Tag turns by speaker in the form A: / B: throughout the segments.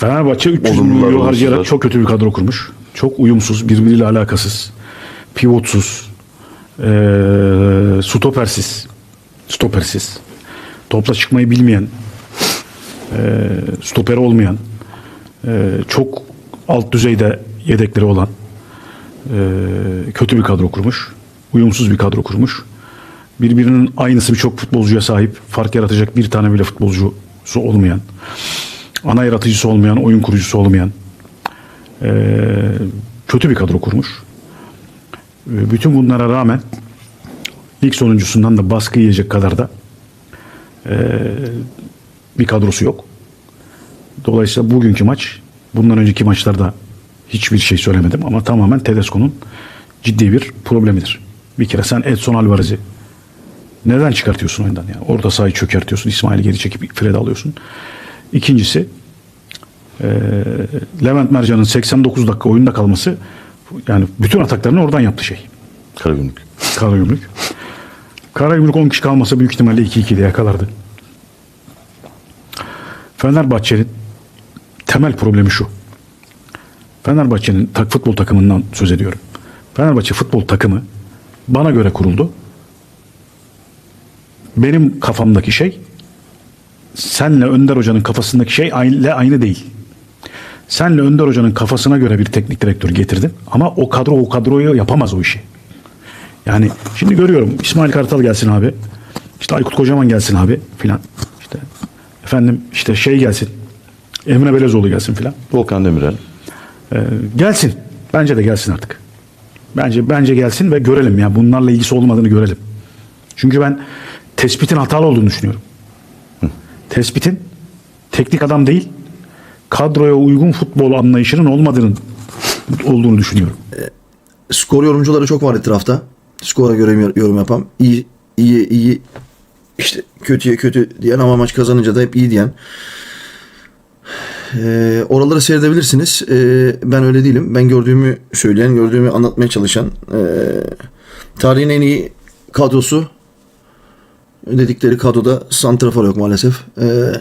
A: Fenerbahçe 300
B: Olumlular,
A: milyon
B: olumsuzlar.
A: harcayarak çok kötü bir kadro kurmuş. Çok uyumsuz, birbiriyle alakasız, pivotsuz, eee stopersiz, stopersiz, topla çıkmayı bilmeyen, eee stoperi olmayan, eee, çok alt düzeyde yedekleri olan eee, kötü bir kadro kurmuş. Uyumsuz bir kadro kurmuş. Birbirinin aynısı birçok futbolcuya sahip, fark yaratacak bir tane bile futbolcusu olmayan, ana yaratıcısı olmayan, oyun kurucusu olmayan eee, kötü bir kadro kurmuş. E, Bütün bunlara rağmen lig sonuncusundan da baskı yiyecek kadar da eee, bir kadrosu yok. Dolayısıyla bugünkü maç, bundan önceki maçlarda hiçbir şey söylemedim ama tamamen Tedesco'nun ciddi bir problemidir. Bir kere sen Edson Alvarez'i neden çıkartıyorsun oyundan? Yani orada sahayı çökertiyorsun, İsmail'i geri çekip Fred'i alıyorsun. İkincisi eee, Levent Mercan'ın 89 dakika oyunda kalması yani bütün ataklarını oradan yaptı şey.
B: Karagümrük.
A: Karagümrük. Karagümrük 10 kişi kalmasa büyük ihtimalle 2-2'de yakalardı. Fenerbahçe'nin temel problemi şu. Fenerbahçe'nin tak futbol takımından söz ediyorum. Fenerbahçe futbol takımı bana göre kuruldu. Benim kafamdaki şey senle Önder Hoca'nın kafasındaki şey aynı, aynı değil. Senle Önder Hoca'nın kafasına göre bir teknik direktör getirdin ama o kadro o kadroyu yapamaz o işi. Yani şimdi görüyorum İsmail Kartal gelsin abi. İşte Aykut Kocaman gelsin abi filan. İşte efendim işte şey gelsin. Emre Belezoğlu gelsin filan.
B: Volkan Demirel.
A: Ee, gelsin. Bence de gelsin artık. Bence bence gelsin ve görelim ya bunlarla ilgisi olmadığını görelim. Çünkü ben tespitin hatalı olduğunu düşünüyorum. Tespitin teknik adam değil, kadroya uygun futbol anlayışının olmadığını olduğunu düşünüyorum.
C: skor yorumcuları çok var etrafta. Skora göre yor- yorum yapan. İyi, iyi, iyi. işte kötüye kötü diyen ama maç kazanınca da hep iyi diyen. Ee, oraları seyredebilirsiniz. Ee, ben öyle değilim. Ben gördüğümü söyleyen, gördüğümü anlatmaya çalışan. ee, tarihin en iyi kadrosu dedikleri kadroda santrafor yok maalesef. Ee,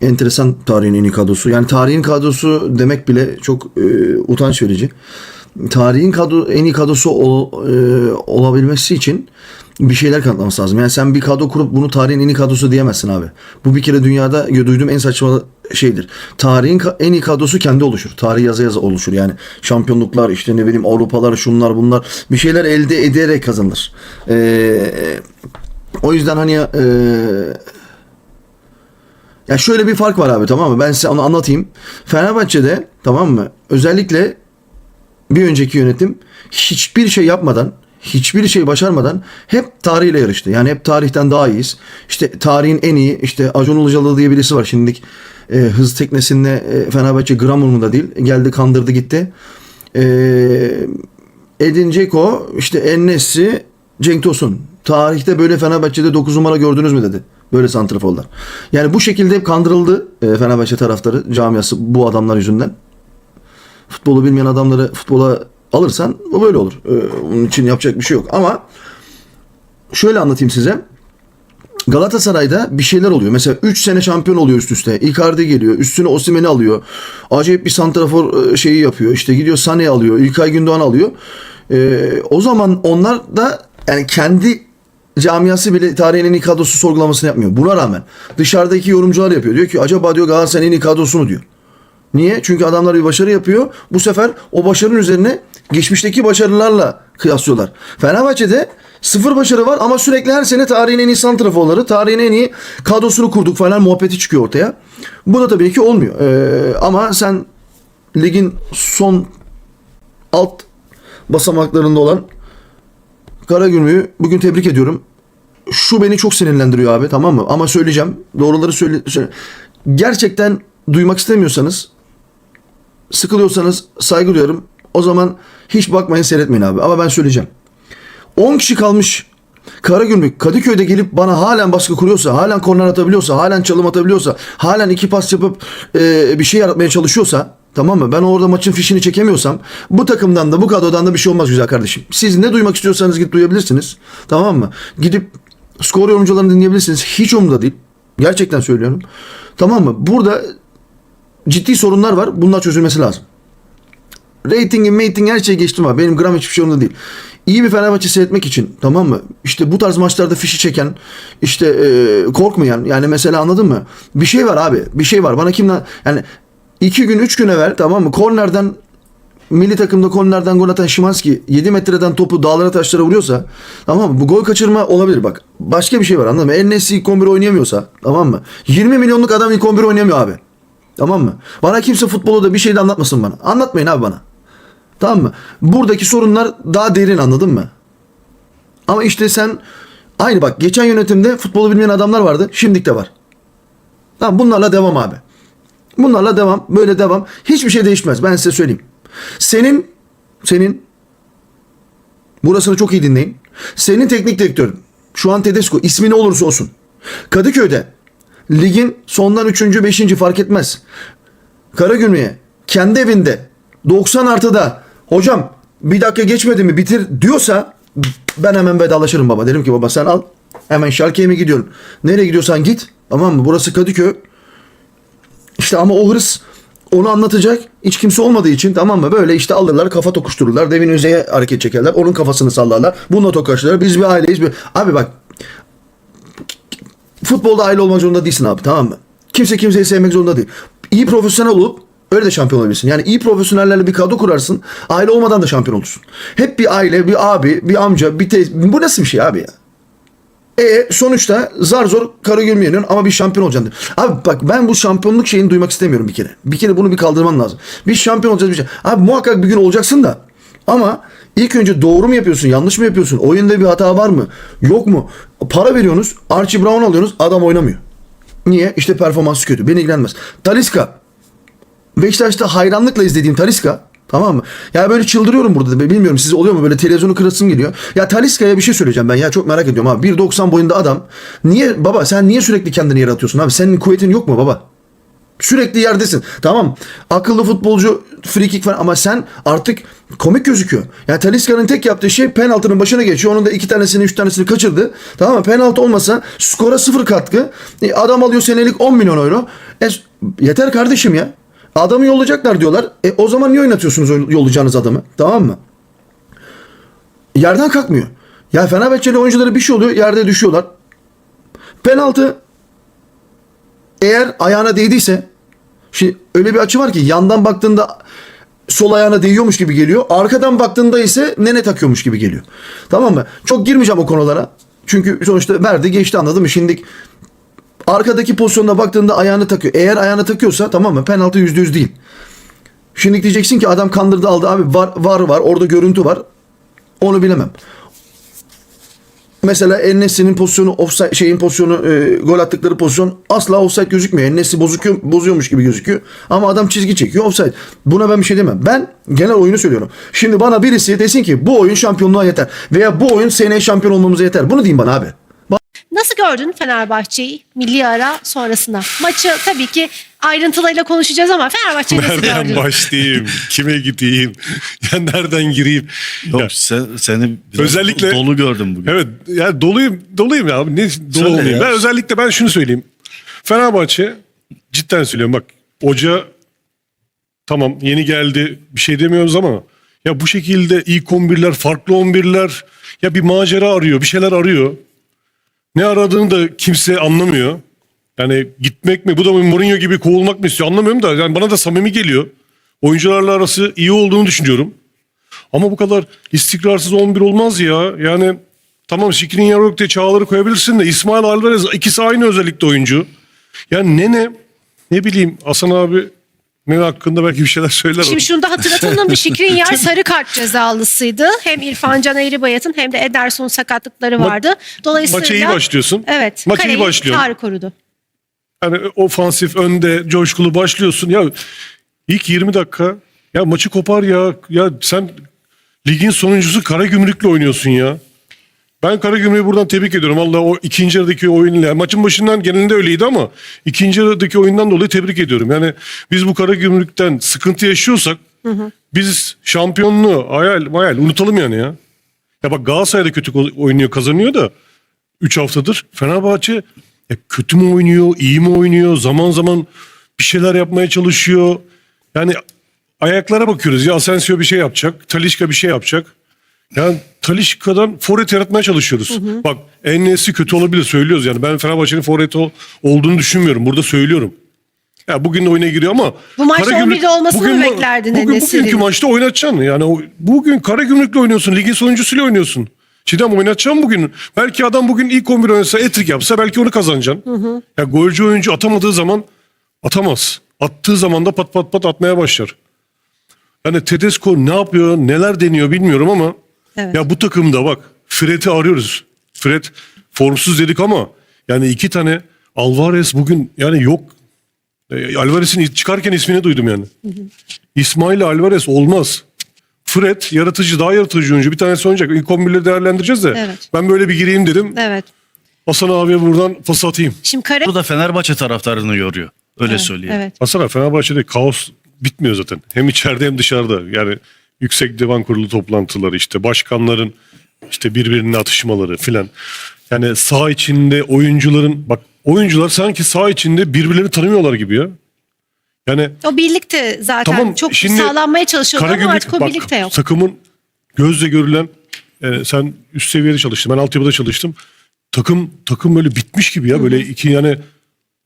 C: enteresan tarihin en iyi kadrosu. Yani tarihin kadrosu demek bile çok e, utanç verici. Tarihin kadro en iyi kadrosu ol- e, olabilmesi için bir şeyler kanıtlaması lazım. Yani sen bir kadro kurup bunu tarihin en iyi kadrosu diyemezsin abi. Bu bir kere dünyada duyduğum en saçma şeydir. Tarihin en iyi kadrosu kendi oluşur. Tarih yaza yaza oluşur. Yani şampiyonluklar işte ne bileyim Avrupalar şunlar bunlar bir şeyler elde ederek kazanılır. Ee, o yüzden hani e, ya şöyle bir fark var abi tamam mı? Ben size onu anlatayım. Fenerbahçe'de tamam mı? Özellikle bir önceki yönetim hiçbir şey yapmadan, hiçbir şey başarmadan hep tarihle yarıştı. Yani hep tarihten daha iyiyiz. İşte tarihin en iyi işte Acun Ilıcalı diye birisi var şimdilik e, hız teknesinde e, Fenerbahçe gram umurunda değil. Geldi kandırdı gitti. E, Edin Dzeko, işte Ennesi, Cenk Tosun. Tarihte böyle Fenerbahçe'de 9 numara gördünüz mü dedi. Böyle santraforlar. Yani bu şekilde kandırıldı e, Fenerbahçe taraftarı, camiası bu adamlar yüzünden. Futbolu bilmeyen adamları futbola alırsan bu böyle olur. E, onun için yapacak bir şey yok. Ama şöyle anlatayım size. Galatasaray'da bir şeyler oluyor. Mesela 3 sene şampiyon oluyor üst üste. Icardi geliyor. Üstüne Osimhen'i alıyor. Acayip bir santrafor e, şeyi yapıyor. İşte gidiyor Sane'yi alıyor. İlkay Gündoğan alıyor. E, o zaman onlar da yani kendi camiası bile tarihin en iyi kadrosu sorgulamasını yapmıyor. Buna rağmen dışarıdaki yorumcular yapıyor. Diyor ki acaba diyor Galatasaray'ın en iyi kadrosu mu diyor. Niye? Çünkü adamlar bir başarı yapıyor. Bu sefer o başarının üzerine geçmişteki başarılarla kıyaslıyorlar. Fenerbahçe'de sıfır başarı var ama sürekli her sene tarihin en iyi santraforları, tarihin en iyi kadrosunu kurduk falan muhabbeti çıkıyor ortaya. Bu da tabii ki olmuyor. Ee, ama sen ligin son alt basamaklarında olan Karagümrük'ü bugün tebrik ediyorum. Şu beni çok sinirlendiriyor abi tamam mı? Ama söyleyeceğim. Doğruları söyle, söyle. Gerçekten duymak istemiyorsanız sıkılıyorsanız saygı duyuyorum. O zaman hiç bakmayın seyretmeyin abi. Ama ben söyleyeceğim. 10 kişi kalmış Karagümrük Kadıköy'de gelip bana halen baskı kuruyorsa, halen korner atabiliyorsa, halen çalım atabiliyorsa, halen iki pas yapıp e, bir şey yaratmaya çalışıyorsa tamam mı? Ben orada maçın fişini çekemiyorsam bu takımdan da bu kadrodan da bir şey olmaz güzel kardeşim. Siz ne duymak istiyorsanız git duyabilirsiniz. Tamam mı? Gidip skor yorumcularını dinleyebilirsiniz. Hiç umurumda değil. Gerçekten söylüyorum. Tamam mı? Burada ciddi sorunlar var. Bunlar çözülmesi lazım. Ratingi, mating her şey geçtim abi. Benim gram hiçbir şey umurumda değil. İyi bir Fenerbahçe seyretmek için tamam mı? İşte bu tarz maçlarda fişi çeken, işte e, korkmayan yani mesela anladın mı? Bir şey var abi. Bir şey var. Bana kimden yani iki gün üç gün evvel tamam mı? Kornerden milli takımda kornerden gol atan Şimanski 7 metreden topu dağlara taşlara vuruyorsa tamam mı? Bu gol kaçırma olabilir bak. Başka bir şey var anladın mı? El Nesri ilk 11 oynayamıyorsa tamam mı? 20 milyonluk adam ilk 11 oynayamıyor abi. Tamam mı? Bana kimse futbolu da bir şey de anlatmasın bana. Anlatmayın abi bana. Tamam mı? Buradaki sorunlar daha derin anladın mı? Ama işte sen aynı bak geçen yönetimde futbolu bilmeyen adamlar vardı. Şimdilik de var. Tamam bunlarla devam abi. Bunlarla devam. Böyle devam. Hiçbir şey değişmez. Ben size söyleyeyim. Senin senin burasını çok iyi dinleyin. Senin teknik direktörün şu an Tedesco ismi ne olursa olsun. Kadıköy'de ligin sondan 3. 5. fark etmez. Karagümrük'e kendi evinde 90 artıda hocam bir dakika geçmedi mi bitir diyorsa ben hemen vedalaşırım baba. Derim ki baba sen al hemen Şalke'ye mi gidiyorsun? Nereye gidiyorsan git. Tamam mı? Burası Kadıköy. İşte ama o hırs onu anlatacak hiç kimse olmadığı için tamam mı? Böyle işte alırlar kafa tokuştururlar. Devin Özey'e hareket çekerler. Onun kafasını sallarlar. Bununla tokaşırlar. Biz bir aileyiz. Bir... Abi bak futbolda aile olmak zorunda değilsin abi tamam mı? Kimse kimseyi sevmek zorunda değil. İyi profesyonel olup öyle de şampiyon olabilirsin. Yani iyi profesyonellerle bir kadro kurarsın. Aile olmadan da şampiyon olursun. Hep bir aile, bir abi, bir amca, bir teyze. Bu nasıl bir şey abi ya? E sonuçta zar zor Karagümrük'e yeniyorsun ama bir şampiyon olacaksın. Abi bak ben bu şampiyonluk şeyini duymak istemiyorum bir kere. Bir kere bunu bir kaldırman lazım. Bir şampiyon olacağız bir şey. Abi muhakkak bir gün olacaksın da. Ama ilk önce doğru mu yapıyorsun, yanlış mı yapıyorsun? Oyunda bir hata var mı? Yok mu? Para veriyorsunuz, Archie Brown alıyorsunuz, adam oynamıyor. Niye? İşte performansı kötü. Beni ilgilenmez. Taliska. Beşiktaş'ta hayranlıkla izlediğim Taliska. Tamam mı? Ya böyle çıldırıyorum burada da. Bilmiyorum size oluyor mu böyle televizyonu kırasım geliyor. Ya Taliska'ya bir şey söyleyeceğim ben ya çok merak ediyorum abi. 1.90 boyunda adam. Niye baba sen niye sürekli kendini yaratıyorsun abi? Senin kuvvetin yok mu baba? Sürekli yerdesin. Tamam. Akıllı futbolcu free kick falan ama sen artık komik gözüküyor. Yani Taliska'nın tek yaptığı şey penaltının başına geçiyor. Onun da iki tanesini üç tanesini kaçırdı. Tamam mı? Penaltı olmasa skora sıfır katkı. E, adam alıyor senelik 10 milyon euro. E, yeter kardeşim ya. Adamı yollayacaklar diyorlar. E, o zaman niye oynatıyorsunuz yollayacağınız adamı? Tamam mı? Yerden kalkmıyor. Ya Fenerbahçeli oyunculara bir şey oluyor. Yerde düşüyorlar. Penaltı eğer ayağına değdiyse şimdi öyle bir açı var ki yandan baktığında sol ayağına değiyormuş gibi geliyor. Arkadan baktığında ise nene takıyormuş gibi geliyor. Tamam mı? Çok girmeyeceğim o konulara. Çünkü sonuçta verdi geçti anladın mı? Şimdi arkadaki pozisyonuna baktığında ayağını takıyor. Eğer ayağını takıyorsa tamam mı? Penaltı yüzde yüz değil. Şimdi diyeceksin ki adam kandırdı aldı. Abi var var var orada görüntü var. Onu bilemem. Mesela Enes'in pozisyonu offside şeyin pozisyonu e, gol attıkları pozisyon asla offside gözükmüyor. Enes'i bozuyor, bozuyormuş gibi gözüküyor. Ama adam çizgi çekiyor offside. Buna ben bir şey demem. Ben genel oyunu söylüyorum. Şimdi bana birisi desin ki bu oyun şampiyonluğa yeter. Veya bu oyun seneye şampiyon olmamıza yeter. Bunu diyeyim bana abi.
B: Nasıl gördün Fenerbahçe'yi milli ara sonrasında? Maçı tabii ki ayrıntılarıyla konuşacağız ama Fenerbahçe'yi nasıl
D: Nereden
B: gördün?
D: başlayayım? Kime gideyim? Ya nereden gireyim?
E: Yok
D: Ya,
E: sen, seni biraz
D: Özellikle-
E: dolu gördüm bugün.
D: evet yani doluyum doluyum ya abi. Ne dolu
E: Söyle
D: olayım?
E: ya.
D: Ben özellikle ben şunu söyleyeyim. Fenerbahçe cidden söylüyorum bak hoca tamam yeni geldi bir şey demiyoruz ama ya bu şekilde ilk 11'ler farklı 11'ler ya bir macera arıyor bir şeyler arıyor. Ne aradığını da kimse anlamıyor. Yani gitmek mi bu da Mourinho gibi kovulmak mı istiyor anlamıyorum da yani bana da samimi geliyor. Oyuncularla arası iyi olduğunu düşünüyorum. Ama bu kadar istikrarsız 11 olmaz ya. Yani tamam Şikrin yok diye Çağlar'ı koyabilirsin de İsmail Alvarez ikisi aynı özellikle oyuncu. Yani Nene ne bileyim Hasan abi Nene hakkında belki bir şeyler söyler.
B: Şimdi şunu da hatırlatalım bir Şikrin Yer sarı kart cezalısıydı. Hem İrfan Can Eğribayat'ın hem de Ederson sakatlıkları vardı. Dolayısıyla
D: Maça iyi başlıyorsun.
B: Evet.
D: Maça iyi başlıyorsun.
B: Tarık korudu.
D: Yani ofansif önde coşkulu başlıyorsun. Ya ilk 20 dakika ya maçı kopar ya. Ya sen ligin sonuncusu Karagümrük'le oynuyorsun ya. Ben Karagümrük'ü buradan tebrik ediyorum. Allah o ikinci yarıdaki oyunla maçın başından genelinde öyleydi ama ikinci yarıdaki oyundan dolayı tebrik ediyorum. Yani biz bu Karagümrük'ten sıkıntı yaşıyorsak biz şampiyonluğu hayal hayal unutalım yani ya. Ya bak Galatasaray da kötü oynuyor kazanıyor da 3 haftadır Fenerbahçe ya kötü mü oynuyor, iyi mi oynuyor? Zaman zaman bir şeyler yapmaya çalışıyor. Yani ayaklara bakıyoruz ya Asensio bir şey yapacak. Talişka bir şey yapacak. Yani Talişka'dan forvet yaratmaya çalışıyoruz. Bak Enes'i kötü olabilir söylüyoruz yani. Ben Fenerbahçe'nin forveti ol- olduğunu düşünmüyorum. Burada söylüyorum. Ya bugün de oyuna giriyor ama
B: Bu maçta
D: Karagümrük-
B: 11'de olmasını
D: bugün,
B: mı beklerdin
D: Bugün
B: Enes'in?
D: bugünkü maçta oynatacaksın. Yani bugün Karagümrük'le oynuyorsun. Ligin sonuncusuyla oynuyorsun. Çiğdem oynatacaksın bugün. Belki adam bugün ilk 11 oynasa, etrik yapsa belki onu kazanacaksın. Ya golcü oyuncu atamadığı zaman atamaz. Attığı zaman da pat pat pat atmaya başlar. Yani Tedesco ne yapıyor, neler deniyor bilmiyorum ama
B: Evet.
D: ya bu takımda bak Fred'i arıyoruz. Fred formsuz dedik ama yani iki tane Alvarez bugün yani yok. E, Alvarez'in çıkarken ismini duydum yani. İsmail Alvarez olmaz. Fred yaratıcı daha yaratıcı oyuncu. Bir tanesi oynayacak. İlk 11'leri değerlendireceğiz de.
B: Evet.
D: Ben böyle bir gireyim dedim.
B: Evet.
D: Hasan abiye buradan pas atayım.
B: Şimdi Kara...
E: Bu da Fenerbahçe taraftarını yoruyor. Öyle söyleyeyim.
B: Evet.
D: Hasan abi Fenerbahçe'de kaos bitmiyor zaten. Hem içeride hem dışarıda. Yani yüksek divan kurulu toplantıları işte başkanların işte birbirine atışmaları filan. Yani saha içinde oyuncuların bak oyuncular sanki saha içinde birbirlerini tanımıyorlar gibi ya. Yani
B: O birlikte zaten
D: Tamam,
B: çok
D: şimdi
B: sağlanmaya çalışıyordu ama artık o
D: bak,
B: birlikte yok.
D: takımın gözle görülen e, sen üst seviyede çalıştın ben altyapıda çalıştım. Takım takım böyle bitmiş gibi ya böyle iki yani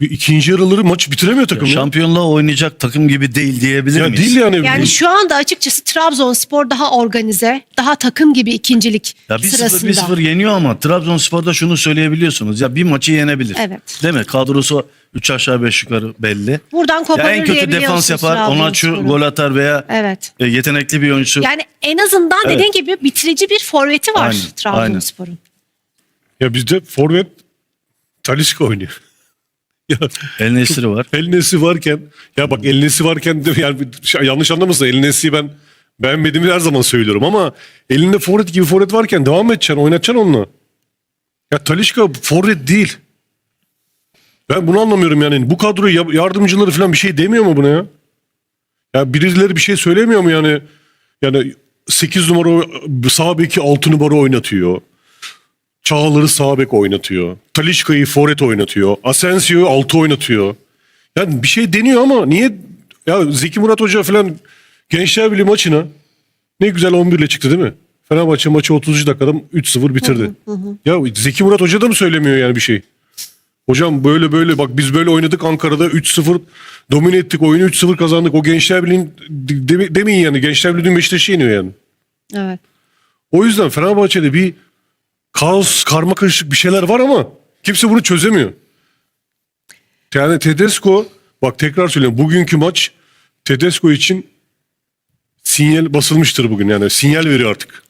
D: bir ikinci yarıları maç bitiremiyor takım ya.
E: Şampiyonluğa oynayacak takım gibi değil diyebilir
D: Ya
E: miyiz?
D: değil yani.
B: Yani şu anda açıkçası Trabzonspor daha organize, daha takım gibi ikincilik
E: Ya 1-0
B: sırasında.
E: 1-0 yeniyor ama Trabzonspor'da şunu söyleyebiliyorsunuz. Ya bir maçı yenebilir.
B: Evet.
E: Değil mi? Kadrosu 3 aşağı 5 yukarı belli.
B: Buradan
E: Ya
B: koparır
E: en kötü defans yapar. Onaçu
B: Trabzonspor'un.
E: gol atar veya
B: Evet.
E: e, yetenekli bir oyuncusu.
B: Yani en azından
E: Evet.
B: dediğin gibi bitirici bir forveti var
E: Aynen,
B: Trabzonspor'un.
D: Ya bizde forvet Talisca oynuyor.
E: El Nesri var.
D: El Nesi varken ya bak El Nesi varken de yani şey- yanlış anlamasın El Nesi'yi ben beğenmediğimi her zaman söylüyorum ama elinde forvet gibi forvet varken devam edeceksin oynatacaksın onunla. Ya Talişka forvet değil. Ben bunu anlamıyorum yani. Bu kadro ya- yardımcıları falan bir şey demiyor mu buna ya? Ya birileri bir şey söylemiyor mu yani? Yani 8 numara sağ beki 6 numara oynatıyor. Çağlar'ı sağ bek oynatıyor. Talişka'yı forvet oynatıyor. Asensio'yu altı oynatıyor. Yani bir şey deniyor ama niye ya Zeki Murat Hoca falan Gençler Birliği maçına ne güzel 11 ile çıktı değil mi? Fenerbahçe maçı 30. dakikada 3-0 bitirdi. Ya Zeki Murat Hoca da mı söylemiyor yani bir şey? Hocam böyle böyle bak biz böyle oynadık Ankara'da 3-0 domine ettik oyunu 3-0 kazandık. O Gençler Birliği'nin de- demeyin yani Gençler Birliği dün Beşiktaş'ı yeniyor yani.
B: Evet.
D: O yüzden Fenerbahçe'de bir kaos, karma karışık bir şeyler var ama kimse bunu çözemiyor. Yani Tedesco, bak tekrar söylüyorum bugünkü maç Tedesco için sinyal basılmıştır bugün yani sinyal veriyor artık.